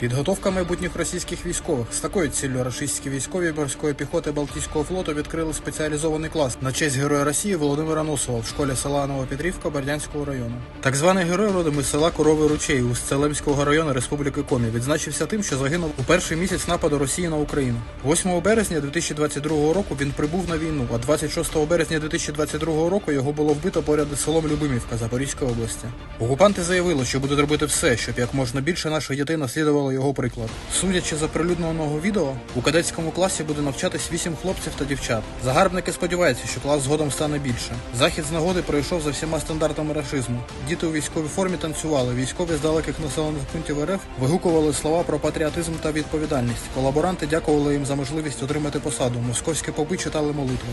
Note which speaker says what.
Speaker 1: Підготовка майбутніх російських військових з такою ціллю російські військові морської піхоти Балтійського флоту відкрили спеціалізований клас на честь героя Росії Володимира Носова в школі села Новопетрівка Бердянського району. Так званий герой родом із села Коровий Ручей у Целемського району Республіки Комі відзначився тим, що загинув у перший місяць нападу Росії на Україну. 8 березня 2022 року він прибув на війну, а 26 березня 2022 року його було вбито поряд із селом Любимівка Запорізької області. Окупанти заявили, що будуть робити все, щоб як можна більше наших дітей наслідувало його приклад. Судячи з оприлюдненого відео, у кадетському класі буде навчатись 8 хлопців та дівчат. Загарбники сподіваються, що клас згодом стане більше. Захід з нагоди пройшов за всіма стандартами рашизму. Діти у військовій формі танцювали. Військові з далеких населених пунктів РФ вигукували слова про патріотизм та відповідальність. Колаборанти дякували їм за можливість отримати посаду. Московські попи читали молитви.